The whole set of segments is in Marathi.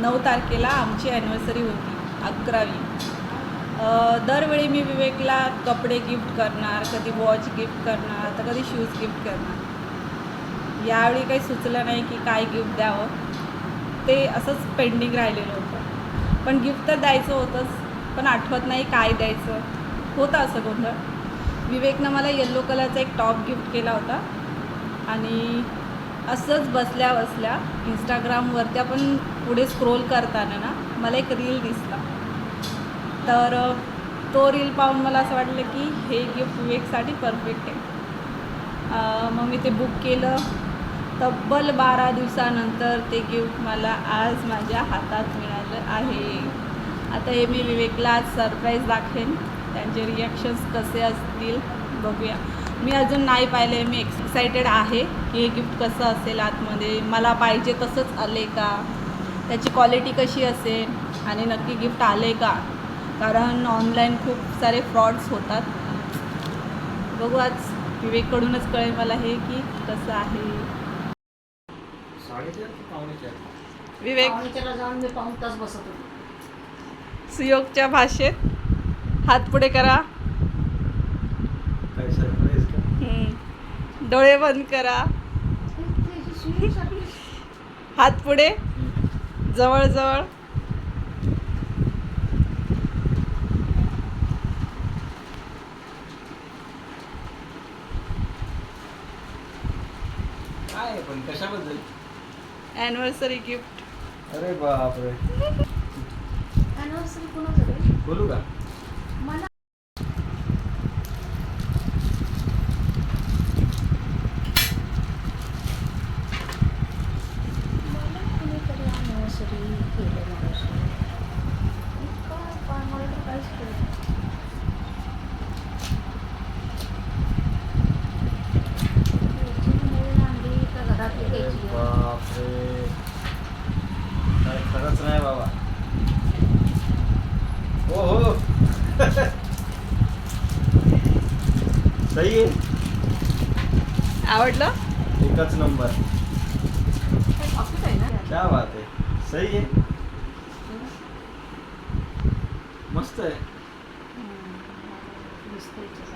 नऊ तारखेला आमची ॲनिव्हर्सरी होती अकरावी. दरवेळी मी विवेकला कपडे गिफ्ट करणार कधी वॉच गिफ्ट करणार तर कधी शूज गिफ्ट करणार. यावेळी काही सुचलं नाही की काय गिफ्ट द्यावं. ते असंच पेंडिंग राहिलेलं होतं. पण गिफ्ट तर द्यायचं होतंच पण आठवत नाही काय द्यायचं. होतं असं गोंधळ. विवेकनं मला येल्लो कलरचा एक टॉप गिफ्ट केला होता. आणि असंच बसल्या बसल्या इंस्टाग्रामवरती आपण पुढे स्क्रोल करताना ना मला एक रील दिसला. तर तो रील पाहून मला असं वाटलं की हे गिफ्ट विवेकसाठी परफेक्ट आहे. मग मी ते बुक केलं. तब्बल बारा दिवसानंतर ते गिफ्ट मला आज माझ्या हातात मिळालं आहे. आता हे मी विवेकला आज सरप्राईज दाखवेन. त्यांचे रिॲक्शन्स कसे असतील बघूया. मी अजून नाही पाहिले आहे मी एक्सायटेड आहे की हे गिफ्ट कसं असेल आतमध्ये. मला पाहिजे तसंच आले का? त्याची क्वालिटी कशी असेल? आणि नक्की गिफ्ट आले का? कारण ऑनलाईन खूप सारे फ्रॉड्स होतात. बघू आज विवेककडूनच कळेल मला हे की कसं आहे. विवेक. सुयोगच्या भाषेत हात पुढे करा काय सरप्राईज का हम्म. डोळे बंद करा. हात पुढे. जवळ जवळ काय आहे पण कशाबद्दल? ॲनिव्हर्सरी गिफ्ट अरे बापरे. बोलू का? मला कोणीतरी anniversary केलं मगाशी. मी काय काय मला तर काहीच कळत नाही. घरची नवीन आणली का घरातली अरे घ्यायची? बापरे काय खरंच नाही बाबा हो हो सही आहे आवडलं? एकच नंबर. pocket आहे ना? क्या बात आहे. सही आहे. मस्त आहे.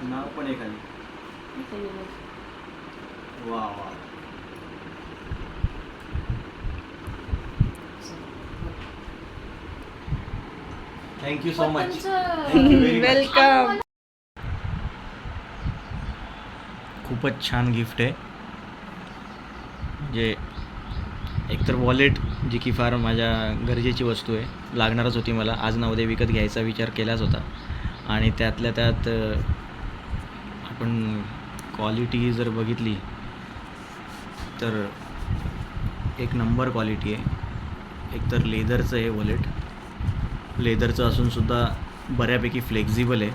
नाव पण आहे. खाली इथे येईल. वा वा. Thank you so much. वेलकम खूपच छान गिफ्ट आहे. म्हणजे एकतर वॉलेट जी की फार माझ्या गरजेची वस्तू आहे. लागणारच होती मला. आज ना उद्या विकत घ्यायचा विचार केलाच होता. आणि त्यातल्या त्यात आपण क्वालिटी जर बघितली तर एक नंबर क्वालिटी आहे. एकतर लेदरचं आहे वॉलेट लेदरचं असूनसुद्धा बऱ्यापैकी फ्लेक्झिबल आहे.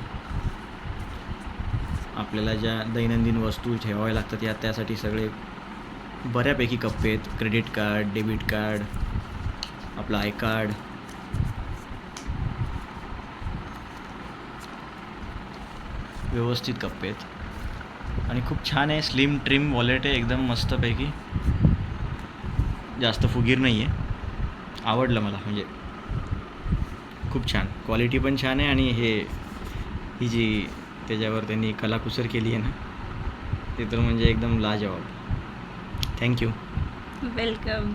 आपल्याला ज्या दैनंदिन वस्तू ठेवाव्या लागतात या त्यासाठी सगळे बऱ्यापैकी कप्पे आहेत. क्रेडिट कार्ड डेबिट कार्ड आपलं आय कार्ड व्यवस्थित कप्पे आहेत. आणि खूप छान आहे. स्लिम ट्रिम वॉलेट आहे. एकदम मस्तपैकी. जास्त फुगीर नाही आहे आवडलं मला. म्हणजे खूप छान. क्वालिटी पण छान आहे आणि हे ही जी त्याच्यावर त्यांनी कलाकुसर केली आहे ना ते तर म्हणजे एकदम लाजवाब. Thank you welcome